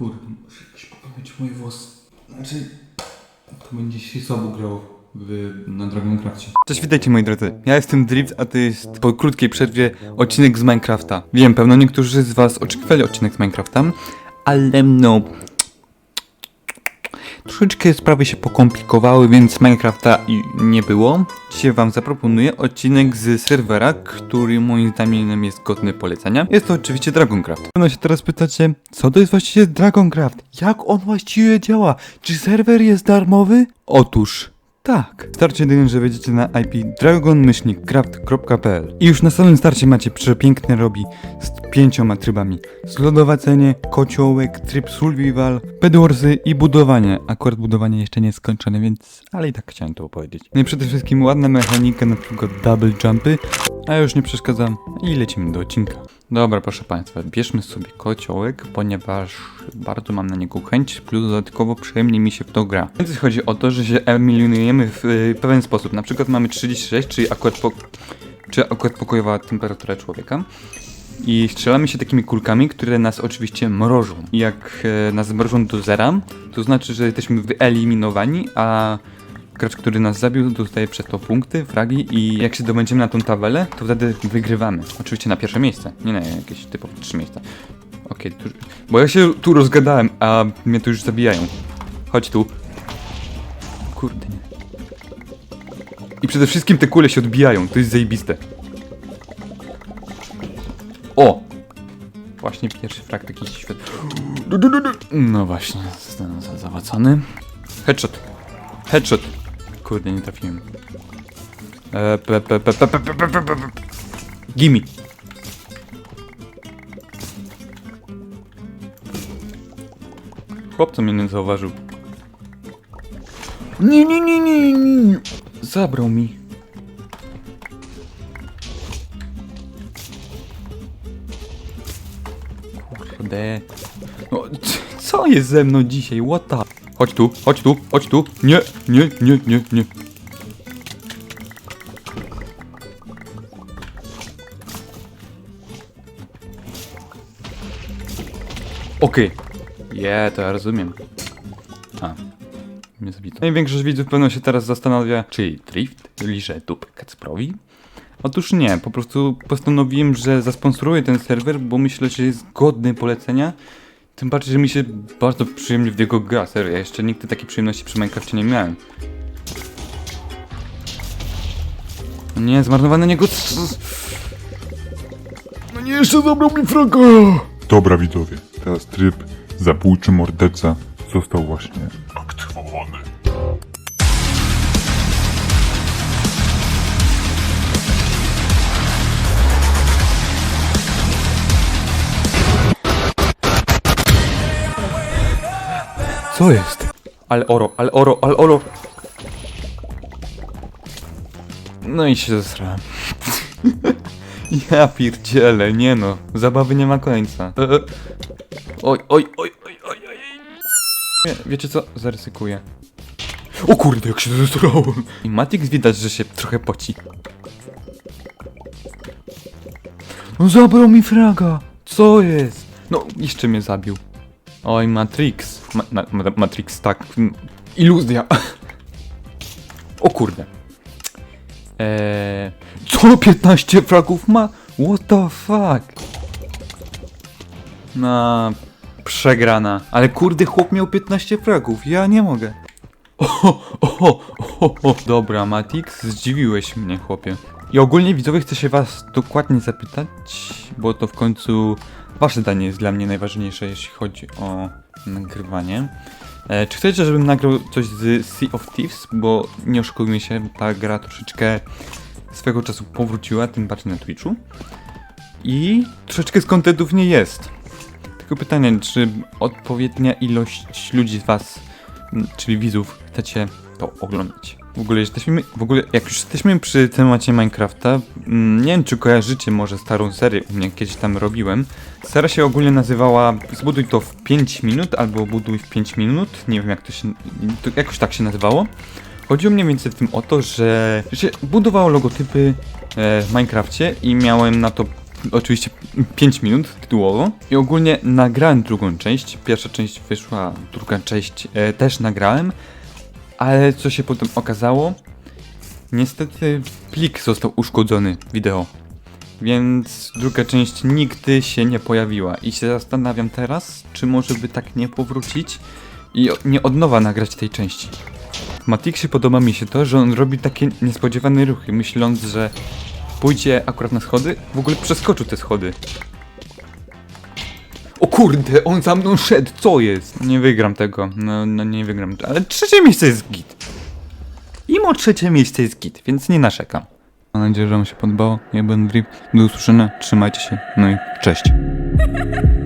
Kurde, muszę jakoś poprawić moje włosy. Znaczy, to będzie się słabo grało w, na Dragon Crafcie. Cześć, witajcie moi drodzy. Ja jestem Drift, a to jest po krótkiej przerwie odcinek z Minecrafta. Wiem, pewno niektórzy z was oczekiwali odcinek z Minecrafta, ale no... Troszeczkę sprawy się pokomplikowały, więc Minecrafta nie było. Dzisiaj wam zaproponuję odcinek z serwera, który moim zdaniem jest godny polecenia. Jest to oczywiście Dragoncraft. No się teraz pytacie, co to jest właściwie Dragoncraft? Jak on właściwie działa? Czy serwer jest darmowy? Otóż... Tak. Starcie jedynie, że wejdziecie na IP dragon-craft.pl i już na samym starcie macie przepiękne robi z pięcioma trybami. Zlodowacenie, kociołek, tryb survival, bedwarsy i budowanie. Akurat budowanie jeszcze nie jest skończone, więc... ale i tak chciałem to opowiedzieć. No i przede wszystkim ładna mechanika, na przykład double jumpy, a już nie przeszkadzam i lecimy do odcinka. Dobra, proszę Państwa, bierzmy sobie kociołek, ponieważ bardzo mam na niego chęć, plus dodatkowo przyjemnie mi się w to gra. Więc chodzi o to, że się eliminujemy w y, pewien sposób. Na przykład mamy 36, czyli akurat, po, czy akurat pokojowa temperatura człowieka. I strzelamy się takimi kulkami, które nas oczywiście mrożą. Jak e, nas mrożą do zera, to znaczy, że jesteśmy wyeliminowani, a gracz, który nas zabił, dostaje przez to punkty, fragi i jak się dobędziemy na tą tabelę, to wtedy wygrywamy. Oczywiście na pierwsze miejsce, nie na jakieś typowe trzy miejsca. Okej, tu, bo ja się tu rozgadałem, a mnie tu już zabijają. Chodź tu. Kurde nie. I przede wszystkim te kule się odbijają, to jest zajebiste. O! Właśnie pierwszy frag taki świat. No właśnie, zostałem za- zawacony. Headshot. Headshot. Kurde, nie trafiłem. E, pe. Chłopco mnie nie zauważył. Nie, nie, nie, nie, nie. Zabrał mi. Kurde. No, co jest ze mną dzisiaj? What the... Chodź tu, chodź tu, chodź tu. Nie, nie, nie, nie, nie. Okej. Je, to ja rozumiem. A. Mnie zabito. No i większość widzów pewno się teraz zastanawia, czy Drift liże dupę Kacprowi? Otóż nie, po prostu postanowiłem, że zasponsoruję ten serwer, bo myślę, że jest godny polecenia. Tym bardziej, że mi się bardzo przyjemnie w niego gra, serio. Ja jeszcze nigdy takiej przyjemności przy Minecrafcie nie miałem. No nie, zmarnowany niego... No nie, jeszcze zabrał mi fraga! Dobra widzowie, teraz tryb zabójczy morderca został właśnie aktywowany. Co jest? Ale oro, ale oro, ale oro. No i się zesrałem. ja pierdzielę, nie no. Zabawy nie ma końca. E, e. Oj, oj, oj, oj, oj, oj. Nie, wiecie co? Zaryzykuję. O kurde, jak się zesrałem. I Matix widać, że się trochę poci. No zabrał mi fraga. Co jest? No, jeszcze mnie zabił. Oj, Matrix. Ma, ma, Matrix, tak. Iluzja. O kurde. Eee, co 15 fragów ma? What the fuck? Na przegrana. Ale kurde, chłop miał 15 fragów. Ja nie mogę. O, o, o, o, dobra, Matix, zdziwiłeś mnie, chłopie. I ogólnie widzowie chcę się was dokładnie zapytać, bo to w końcu wasze zdanie jest dla mnie najważniejsze, jeśli chodzi o nagrywanie. E, czy chcecie, żebym nagrał coś z Sea of Thieves? Bo nie oszukujmy się, ta gra troszeczkę swego czasu powróciła, tym bardziej na Twitchu. I troszeczkę z kontentów nie jest. Tylko pytanie, czy odpowiednia ilość ludzi z was, czyli widzów, chcecie to oglądać? W ogóle jesteśmy, w ogóle jak już jesteśmy przy temacie Minecrafta, mm, nie wiem czy kojarzycie może starą serię, u mnie kiedyś tam robiłem. Seria się ogólnie nazywała Zbuduj to w 5 minut albo Buduj w 5 minut, nie wiem jak to się, to jakoś tak się nazywało. Chodziło mniej więcej w tym o to, że się budowało logotypy e, w Minecrafcie i miałem na to oczywiście 5 minut tytułowo. I ogólnie nagrałem drugą część. Pierwsza część wyszła, druga część e, też nagrałem. Ale co się potem okazało? Niestety plik został uszkodzony wideo. Więc druga część nigdy się nie pojawiła. I się zastanawiam teraz, czy może by tak nie powrócić i nie od nowa nagrać tej części. W Matixie podoba mi się to, że on robi takie niespodziewane ruchy, myśląc, że pójdzie akurat na schody, w ogóle przeskoczył te schody. O kurde, on za mną szedł, co jest? Nie wygram tego, no, no nie wygram, ale trzecie miejsce jest git. Imo trzecie miejsce jest git, więc nie narzekam. Mam nadzieję, że wam się podobało. Ja byłem Drip. Do usłyszenia, trzymajcie się, no i cześć.